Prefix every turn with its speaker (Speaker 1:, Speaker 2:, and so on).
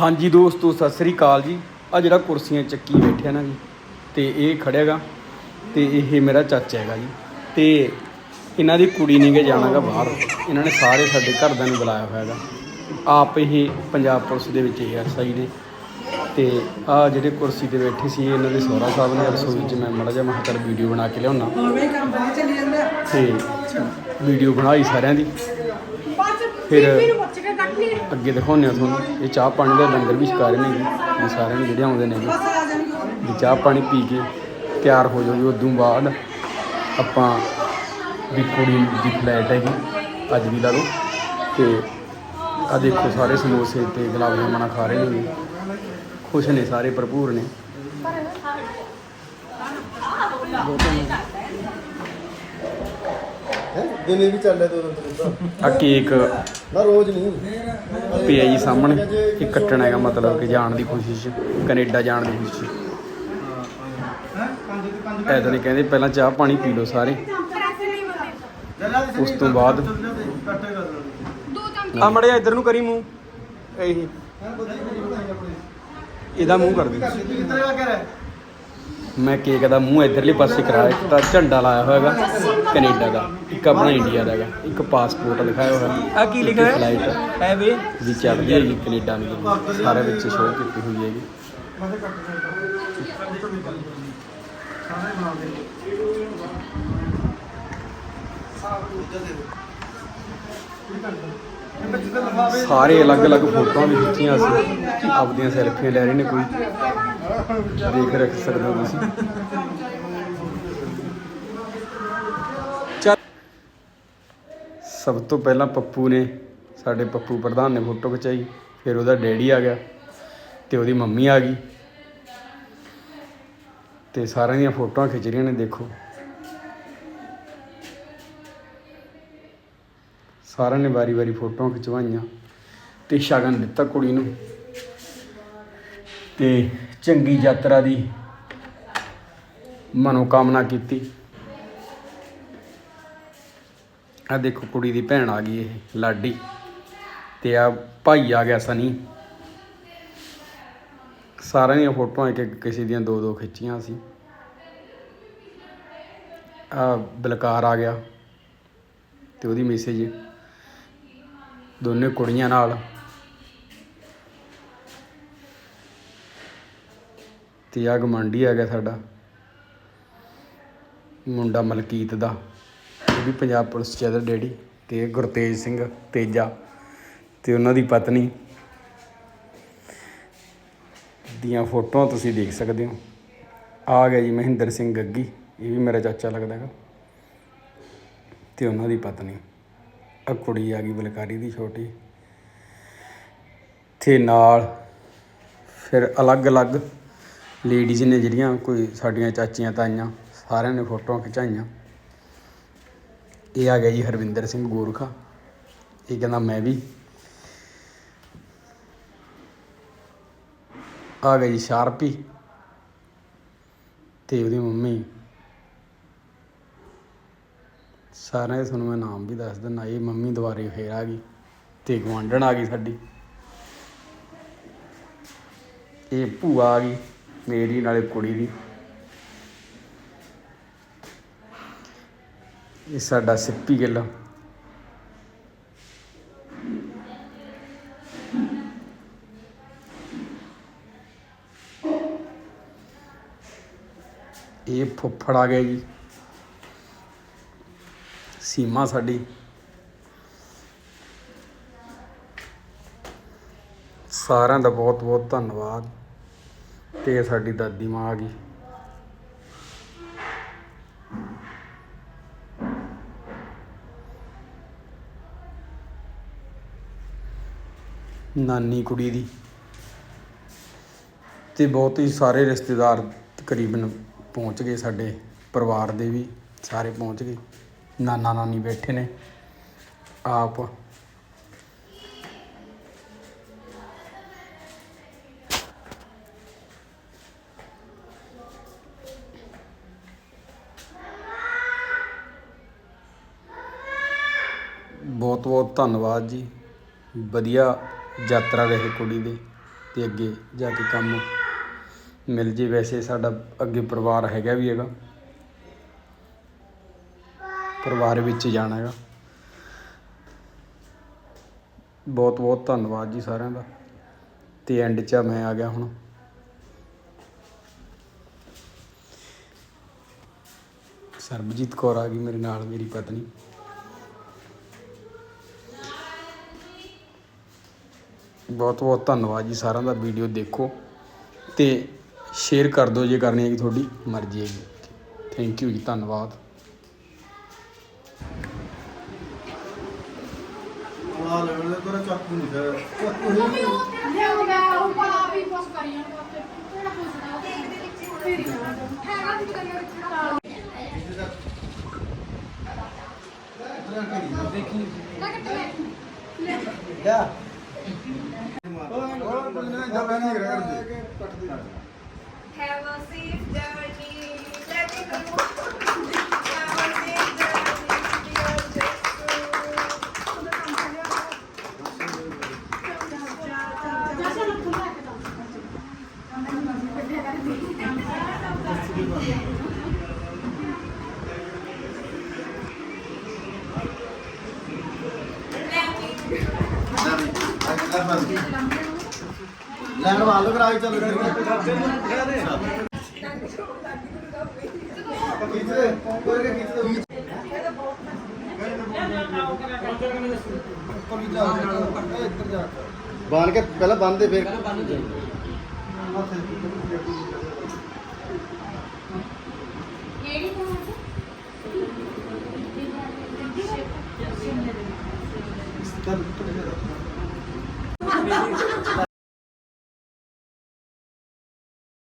Speaker 1: ਹਾਂਜੀ ਦੋਸਤੋ ਸਤਿ ਸ੍ਰੀ ਅਕਾਲ ਜੀ। ਆ ਜਿਹੜਾ ਕੁਰਸੀਆਂ ਚੱਕੀ ਬੈਠਿਆ ਨਾ ਜੀ ਤੇ ਇਹ ਖੜਿਆਗਾ ਤੇ ਇਹ ਮੇਰਾ ਚਾਚਾ ਹੈਗਾ ਜੀ। ਤੇ ਇਹਨਾਂ ਦੀ ਕੁੜੀ ਨੇ ਕੇ ਜਾਣਾਗਾ ਬਾਹਰ। ਇਹਨਾਂ ਨੇ ਸਾਰੇ ਸਾਡੇ ਘਰਦਿਆਂ ਨੂੰ ਬੁਲਾਇਆ ਹੋਇਆ ਹੈਗਾ। ਆਪ ਇਹ ਪੰਜਾਬ ਪੁਲਿਸ ਦੇ ਵਿੱਚ ਐਸਆਈ ਨੇ। ਤੇ ਆ ਜਿਹੜੇ ਕੁਰਸੀ ਤੇ ਬੈਠੇ ਸੀ ਇਹਨਾਂ ਦੇ ਸਹੁਰਾ ਸਾਹਿਬ ਨੇ ਰਸੋਈ 'ਚ ਮੈਂ ਮੜਾ ਜਿਹਾ ਮੈਂ ਕਿਹਾ ਚੱਲ ਵੀਡੀਓ ਬਣਾ ਕੇ ਲਿਆਉਣਾ ਤੇ ਵੀਡੀਓ ਬਣਾਈ ਸਾਰਿਆਂ ਦੀ।
Speaker 2: ਫਿਰ
Speaker 1: ਅੱਗੇ ਦਿਖਾਉਂਦੇ ਆ ਤੁਹਾਨੂੰ। ਇਹ ਚਾਹ ਪਾਣੀ ਦਾ ਲੰਗਰ ਵੀ ਛਕਾ ਰਹੇ ਨੇ ਜੀ। ਵੀ ਸਾਰਿਆਂ ਨੂੰ ਜਿਹੜੇ ਆਉਂਦੇ ਨੇ ਜੀ। ਵੀ ਚਾਹ ਪਾਣੀ ਪੀ ਕੇ ਤਿਆਰ ਹੋ ਜਾਓ ਉਦੋਂ ਬਾਅਦ ਆਪਾਂ ਵੀ ਕੁੜੀ ਦੀ ਫਲੈਟ ਹੈਗੀ। ਅੱਜ ਵੀ ਲਾ ਲਓ। ਤੇ ਆ ਦੇਖੋ ਸਾਰੇ ਸਮੋਸੇ ਤੇ ਗੁਲਾਬ ਜਾਮਣਾ ਖਾ ਰਹੇ ਨੇ। ਖੁਸ਼ ਨੇ ਸਾਰੇ, ਭਰਪੂਰ ਨੇ।
Speaker 3: ਹੈਂ? ਦਿਨੇ ਵੀ ਚੱਲੇ ਦੋ ਦਿਨ ਤੱਕ
Speaker 1: ਆ ਕੇਕ
Speaker 3: ਨਾ ਰੋਜ਼ ਨਹੀਂ।
Speaker 1: ਪਿਆ ਜੀ ਸਾਹਮਣੇ ਇਹ ਕੱਟਣਾ ਹੈਗਾ ਮਤਲਬ ਕਿ ਜਾਣ ਦੀ ਕੋਸ਼ਿਸ਼ ਕੈਨੇਡਾ ਜਾਣ ਦੀ ਕੋਸ਼ਿਸ਼ ਐਦਾਂ ਨਹੀਂ ਕਹਿੰਦੇ ਪਹਿਲਾਂ ਚਾਹ ਪਾਣੀ ਪੀ ਲਓ ਸਾਰੇ। ਉਸ ਤੋਂ ਬਾਅਦ ਆ ਮੜਿਆ ਇੱਧਰ ਨੂੰ ਕਰੀ ਮੂੰਹ। ਇਹ। ਇਹਦਾ ਮੂੰਹ ਕਰ ਦੇ। ਮੈਂ ਕੇਕ ਦਾ ਮੂੰਹ ਇਧਰਲੇ ਪਾਸੇ ਕਰਾਇਆ ਇੱਕ ਤਾਂ ਝੰਡਾ ਲਾਇਆ ਹੋਇਆ ਹੈਗਾ ਕੈਨੇਡਾ ਦਾ ਇੱਕ ਆਪਣਾ ਇੰਡੀਆ ਦਾ ਹੈਗਾ ਇੱਕ ਪਾਸਪੋਰਟ ਲਿਖਾਇਆ ਹੋਇਆ
Speaker 4: ਆ ਕੀ ਲਿਖਿਆ ਹੋਇਆ?
Speaker 1: ਫਲਾਈਟ
Speaker 4: ਹੈ ਵੇ?
Speaker 1: ਵੀ ਚੱਲਦੀ ਹੈ ਜੀ ਕੈਨੇਡਾ ਨੂੰ ਸਾਰੇ ਵਿੱਚ ਸ਼ੋਅ ਕੀਤੀ ਹੋਈ ਹੈਗੀ ਸਾਰੇ ਅਲੱਗ-ਅਲੱਗ ਫੋਟੋਆਂ ਵੀ ਖਿੱਚੀਆਂ ਸੀ ਆਪਦੀਆਂ ਸੈਲਫੀਆਂ ਲੈ ਰਹੇ ਨੇ ਕੋਈ। ਦੇਖ ਰੱਖ ਸਕਦੇ ਹੋ ਤੁਸੀਂ। ਚੱਲ। ਸਭ ਤੋਂ ਪਹਿਲਾਂ ਪੱਪੂ ਨੇ ਸਾਡੇ ਪੱਪੂ ਪ੍ਰਧਾਨ ਨੇ ਫੋਟੋ ਖਿਚਾਈ ਫਿਰ ਉਹਦਾ ਡੈਡੀ ਆ ਗਿਆ ਤੇ ਉਹਦੀ ਮੰਮੀ ਆ ਗਈ। ਤੇ ਸਾਰਿਆਂ ਦੀਆਂ ਫੋਟੋਆਂ ਖਿੱਚ ਰਹੀਆਂ ਨੇ ਦੇਖੋ। ਸਾਰਿਆਂ ਨੇ ਵਾਰੀ-ਵਾਰੀ ਫੋਟੋਆਂ ਖਿਚਵਾਈਆਂ ਤੇ ਸ਼ਗਨ ਦਿੱਤਾ ਕੁੜੀ ਨੂੰ। ਤੇ ਚੰਗੀ ਯਾਤਰਾ ਦੀ ਮਨੋਕਾਮਨਾ ਕੀਤੀ। ਆ ਦੇਖੋ ਕੁੜੀ ਦੀ ਭੈਣ ਆ ਗਈ ਇਹ, ਲਾਡੀ। ਤੇ ਆ ਭਾਈ ਆ ਗਿਆ ਸਨੀ। ਸਾਰਿਆਂ ਦੀਆਂ ਫੋਟੋਆਂ ਇੱਕ ਇੱਕ ਕਿਸੇ ਦੀਆਂ ਦੋ ਦੋ ਖਿੱਚੀਆਂ ਸੀ। ਆ ਬਲਕਾਰ ਆ ਗਿਆ ਤੇ ਉਹਦੀ ਮੈਸੇਜ ਦੋਨੇ ਕੁੜੀਆਂ ਨਾਲ। ਤੇ ਆ ਗਮੰਡੀ ਆ ਗਿਆ ਸਾਡਾ। ਮੁੰਡਾ ਮਲਕੀਤ ਦਾ। ਇਹ ਵੀ ਪੰਜਾਬ ਪੁਲਿਸ ਚ ਇਹਦਾ ਡੈਡੀ ਤੇ ਇਹ ਗੁਰਤੇਜ ਸਿੰਘ ਤੇਜਾ ਤੇ ਉਹਨਾਂ ਦੀ ਪਤਨੀ। ਦੀਆਂ ਫੋਟੋਆਂ ਤੁਸੀਂ ਦੇਖ ਸਕਦੇ ਹੋ। ਆ ਗਿਆ ਜੀ ਮਹਿੰਦਰ ਸਿੰਘ ਗੱਗੀ, ਇਹ ਵੀ ਮੇਰਾ ਚਾਚਾ ਲੱਗਦਾ ਹੈਗਾ। ਤੇ ਉਹਨਾਂ ਦੀ ਪਤਨੀ। ਆ ਕੁੜੀ ਆ ਗਈ ਬਲਕਾਰੀ ਦੀ ਛੋਟੀ। ਤੇ ਨਾਲ ਫਿਰ ਅਲੱਗ-ਅਲੱਗ ਲੇਡੀਜ਼ ਨੇ ਜਿਹੜੀਆਂ ਕੋਈ ਸਾਡੀਆਂ ਚਾਚੀਆਂ, ਤਾਈਆਂ, ਸਾਰਿਆਂ ਨੇ ਫੋਟੋਆਂ ਖਿਚਾਈਆਂ। ਇਹ ਆ ਗਿਆ ਜੀ ਹਰਵਿੰਦਰ ਸਿੰਘ ਗੋਰਖਾ। ਇਹ ਕਹਿੰਦਾ, ਮੈਂ ਵੀ। ਆ ਗਿਆ ਜੀ ਸ਼ਾਰਪੀ ਤੇ ਉਹਦੀ ਮੰਮੀ। ਸਾਰਿਆਂ ਦੇ ਤੁਹਾਨੂੰ ਮੈਂ ਨਾਮ ਵੀ ਦੱਸ ਦਿੰਦਾ, ਇਹ ਮੰਮੀ ਦੁਬਾਰੇ ਫੇਰ ਆ ਗਈ ਤੇ ਗਵਾਂਢਣ ਆ ਗਈ ਸਾਡੀ। ਇਹ ਭੂਆ ਆ ਗਈ। ਮੇਰੀ ਨਾਲੇ ਕੁੜੀ ਦੀ। ਇਹ ਸਾਡਾ ਸਿੱਪੀ ਗਿੱਲ। ਇਹ ਫੁੱਫੜ ਆ ਗਿਆ ਜੀ। ਸੀਮਾ ਸਾਡੀ। ਸਾਰਿਆਂ ਦਾ ਬਹੁਤ ਬਹੁਤ ਧੰਨਵਾਦ। ਤੇ ਸਾਡੀ ਦਾਦੀ ਮਾਂ ਆ ਗਈ। ਨਾਨੀ ਕੁੜੀ ਦੀ ਤੇ ਬਹੁਤ ਹੀ ਸਾਰੇ ਰਿਸ਼ਤੇਦਾਰ ਤਕਰੀਬਨ ਪਹੁੰਚ ਗਏ ਸਾਡੇ ਪਰਿਵਾਰ ਦੇ ਵੀ, ਸਾਰੇ ਪਹੁੰਚ ਗਏ। ਨਾਨਾ ਨਾਨੀ ਬੈਠੇ ਨੇ। ਆਪ ਬਹੁਤ ਬਹੁਤ ਧੰਨਵਾਦ ਜੀ। ਵਧੀਆ ਯਾਤਰਾ ਰਹੇ ਕੁੜੀ ਦੇ ਅਤੇ ਅੱਗੇ ਜਾ ਕੇ ਕੰਮ ਮਿਲ ਜੇ। ਵੈਸੇ ਸਾਡਾ ਅੱਗੇ ਪਰਿਵਾਰ ਹੈਗਾ ਵੀ ਹੈਗਾ। ਪਰਿਵਾਰ ਵਿੱਚ ਜਾਣਾ ਹੈਗਾ। ਬਹੁਤ ਬਹੁਤ ਧੰਨਵਾਦ ਜੀ ਸਾਰਿਆਂ ਦਾ। ਤੇ ਐਂਡ 'ਚ ਮੈਂ ਆ ਗਿਆ ਹੁਣ। ਸਰਬਜੀਤ ਕੌਰ ਆ ਗਈ ਮੇਰੇ ਨਾਲ, ਮੇਰੀ ਪਤਨੀ। ਬਹੁਤ ਬਹੁਤ ਧੰਨਵਾਦ ਜੀ ਸਾਰਿਆਂ ਦਾ ਵੀਡੀਓ ਦੇਖੋ ਤੇ ਸ਼ੇਅਰ ਕਰ ਦਿਓ ਜੇ ਕਰਨੀ ਹੈਗੀ ਤੁਹਾਡੀ ਮਰਜ਼ੀ ਹੈਗੀ। ਥੈਂਕ ਯੂ ਜੀ ਧੰਨਵਾਦ।
Speaker 3: ਆ ਲੈਣ ਦੇ ਤੇਰਾ ਚਾਕੂ ਨਹੀਂ
Speaker 2: ਤੇ ਲਿਆਉਂਦਾ ਉਹ ਪਾ ਵੀ ਬਸ ਕਰੀ ਜਾਂਦਾ ਤੇ ਕਿਹੜਾ ਪੁੱਛਦਾ ਫੇਰ ਹੀ ਹੈਗਾ ਤੇ ਕਰੀਏ ਦੇਖੀ। ਨਾ ਕੱਟ ਲੈ।
Speaker 3: ਲਿਆ
Speaker 4: Have a safe journey. Let go. Have a safe journey. Dear.
Speaker 3: ਲੈਣ ਵਾਲ ਚੱਲ ਕੋਈ ਕੇ ਦੇ। ਬਾਣ ਕੇ ਪਹਿਲਾਂ ਬੰਨਦੇ ਫਿਰ।